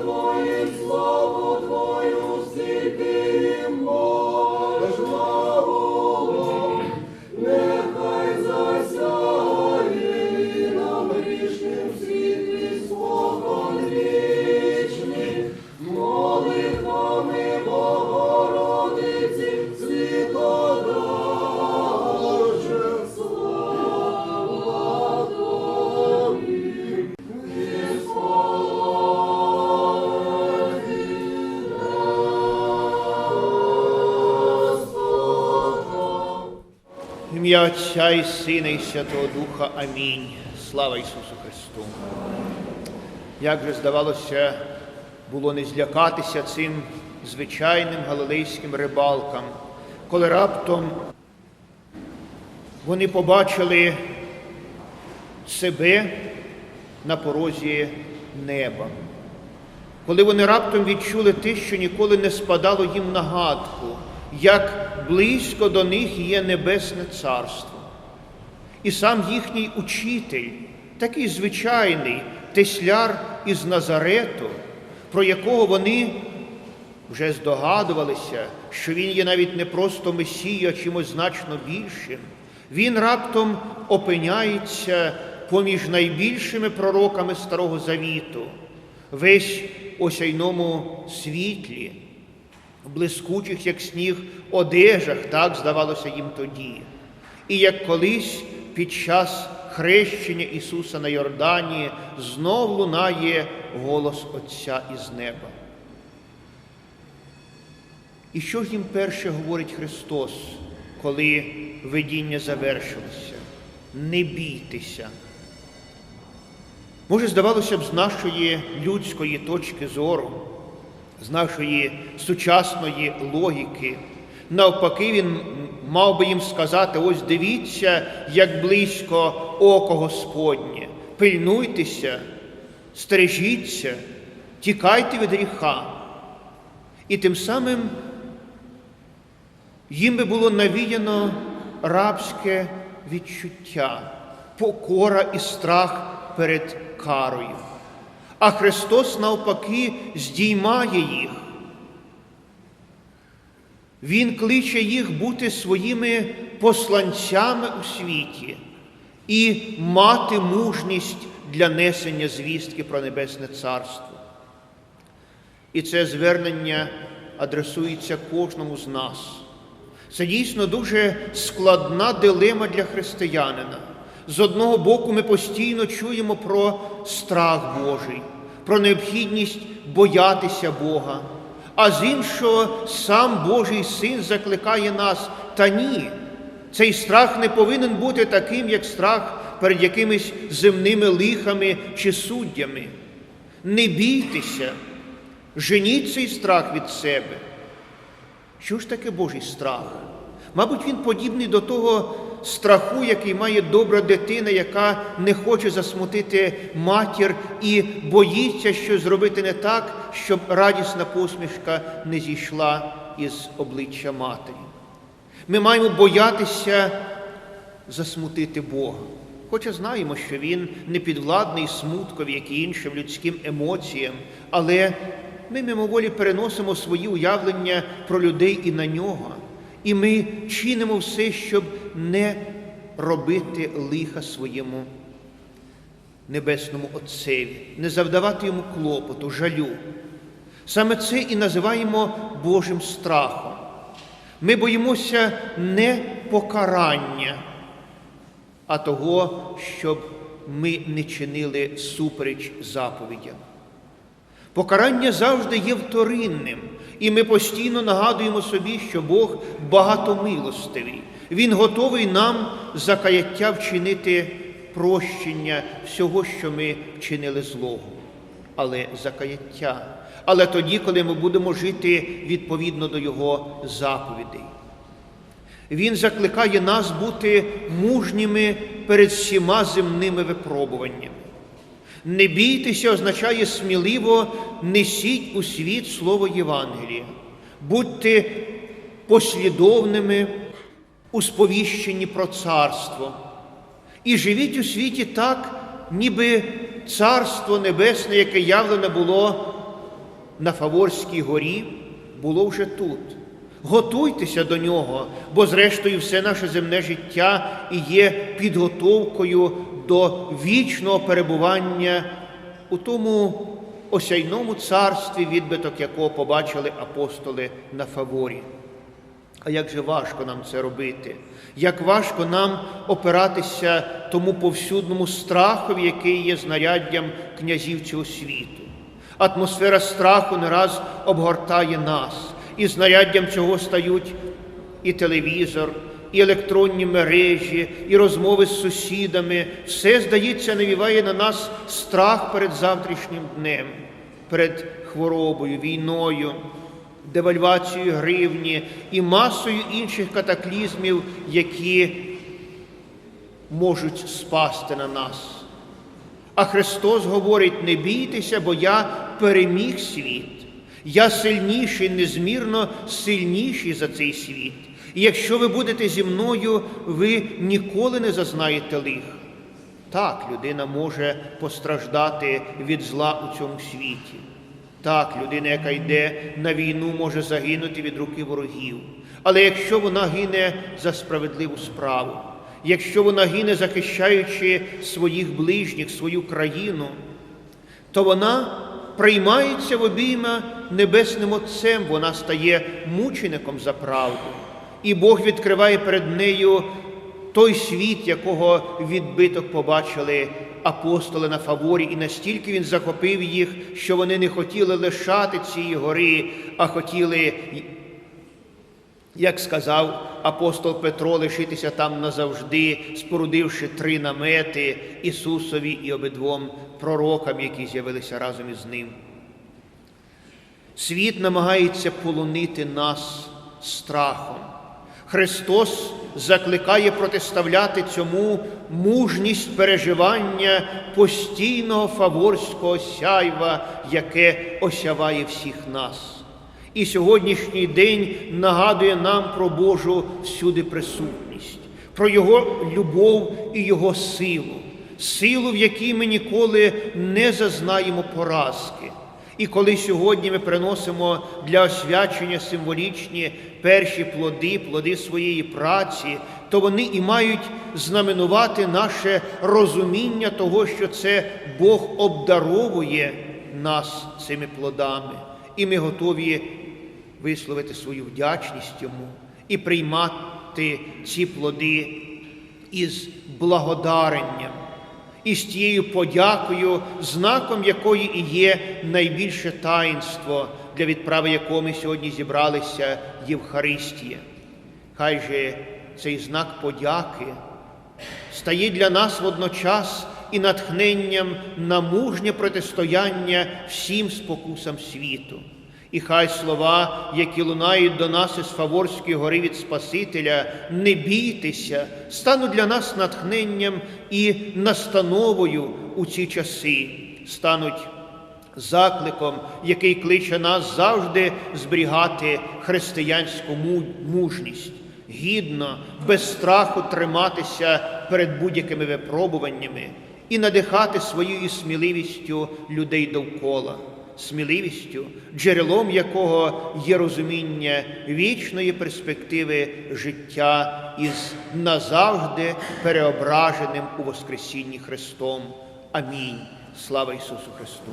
Твоїм славу Твою, стільки їм Ім'я Отця і Сина і Святого Духа. Амінь. Слава Ісусу Христу. Як же здавалося, було не злякатися цим звичайним галилейським рибалкам, коли раптом вони побачили себе на порозі неба. Коли вони раптом відчули те, що ніколи не спадало їм на гадку, як близько до них є Небесне Царство. І сам їхній учитель, такий звичайний тесляр із Назарету, про якого вони вже здогадувалися, що він є навіть не просто Месія, а чимось значно більшим, він раптом опиняється поміж найбільшими пророками Старого Завіту, весь осяйному світлі, блискучих, як сніг, одежах, так здавалося їм тоді. І як колись під час хрещення Ісуса на Йордані знов лунає голос Отця із неба. І що ж їм перше говорить Христос, коли видіння завершилося? Не бійтеся. Може, здавалося б, з нашої людської точки зору, з нашої сучасної логіки, навпаки, він мав би їм сказати: ось дивіться, як близько око Господнє, пильнуйтеся, стережіться, тікайте від гріха. І тим самим їм би було навіяно рабське відчуття, покора і страх перед карою. А Христос навпаки здіймає їх. Він кличе їх бути своїми посланцями у світі і мати мужність для несення звістки про Небесне Царство. І це звернення адресується кожному з нас. Це дійсно дуже складна дилема для християнина. З одного боку, ми постійно чуємо про страх Божий, про необхідність боятися Бога, а з іншого, сам Божий Син закликає нас, та ні, цей страх не повинен бути таким, як страх перед якимись земними лихами чи суддями. Не бійтеся, женіть цей страх від себе. Що ж таке Божий страх? Мабуть, він подібний до того страху, який має добра дитина, яка не хоче засмутити матір і боїться щось зробити не так, щоб радісна посмішка не зійшла із обличчя матері. Ми маємо боятися засмутити Бога. Хоча знаємо, що Він не підвладний смуткові, як і іншим людським емоціям, але ми мимоволі переносимо свої уявлення про людей і на нього. І ми чинимо все, щоб не робити лиха своєму небесному Отцеві, не завдавати йому клопоту, жалю. Саме це і називаємо Божим страхом. Ми боїмося не покарання, а того, щоб ми не чинили супереч заповідям. Покарання завжди є вторинним, і ми постійно нагадуємо собі, що Бог багатомилостивий. Він готовий нам за каяття вчинити прощення всього, що ми вчинили злого, але за каяття. Але тоді, коли ми будемо жити відповідно до Його заповідей. Він закликає нас бути мужніми перед всіма земними випробуваннями. Не бійтеся означає сміливо несіть у світ слово Євангелія. Будьте послідовними у сповіщенні про царство. І живіть у світі так, ніби Царство Небесне, яке явлене було на Фаворській горі, було вже тут. Готуйтеся до нього, бо, зрештою, все наше земне життя і є підготовкою до вічного перебування у тому осяйному царстві, відбиток якого побачили апостоли на Фаворі. А як же важко нам це робити? Як важко нам опиратися тому повсюдному страхові, який є знаряддям князів цього світу. Атмосфера страху не раз обгортає нас, і знаряддям цього стають і телевізор, і електронні мережі, і розмови з сусідами. Все, здається, навіває на нас страх перед завтрашнім днем, перед хворобою, війною девальвацією гривні і масою інших катаклізмів, які можуть спасти на нас. А Христос говорить: не бійтеся, бо я переміг світ. Я сильніший, незмірно сильніший за цей світ. І якщо ви будете зі мною, ви ніколи не зазнаєте лиха. Так, людина може постраждати від зла у цьому світі. Так, людина, яка йде на війну, може загинути від руки ворогів. Але якщо вона гине за справедливу справу, якщо вона гине, захищаючи своїх ближніх, свою країну, то вона приймається в обійма Небесним Отцем, вона стає мучеником за правду. І Бог відкриває перед нею той світ, якого відбиток побачили апостоли на фаворі, і настільки він захопив їх, що вони не хотіли лишати цієї гори, а хотіли, як сказав апостол Петро, лишитися там назавжди, спорудивши три намети Ісусові і обидвом пророкам, які з'явилися разом із ним. Світ намагається полонити нас страхом. Христос закликає протиставляти цьому мужність переживання постійного фаворського сяйва, яке осяває всіх нас. І сьогоднішній день нагадує нам про Божу всюди присутність, про Його любов і Його силу, силу, в якій ми ніколи не зазнаємо поразки. І коли сьогодні ми приносимо для освячення символічні перші плоди, плоди своєї праці, то вони і мають знаменувати наше розуміння того, що це Бог обдаровує нас цими плодами, і ми готові висловити свою вдячність йому і приймати ці плоди із благодаренням і з тією подякою, знаком якої і є найбільше таїнство, для відправи якого ми сьогодні зібралися Євхаристія. Хай же цей знак подяки стає для нас водночас і натхненням на мужнє протистояння всім спокусам світу. І хай слова, які лунають до нас із Фаворської гори від Спасителя, не бійтеся, стануть для нас натхненням і настановою у ці часи, стануть закликом, який кличе нас завжди зберігати християнську мужність, гідно, без страху триматися перед будь-якими випробуваннями і надихати своєю сміливістю людей довкола сміливістю, джерелом якого є розуміння вічної перспективи життя із назавжди переображеним у Воскресінні Христом. Амінь. Слава Ісусу Христу!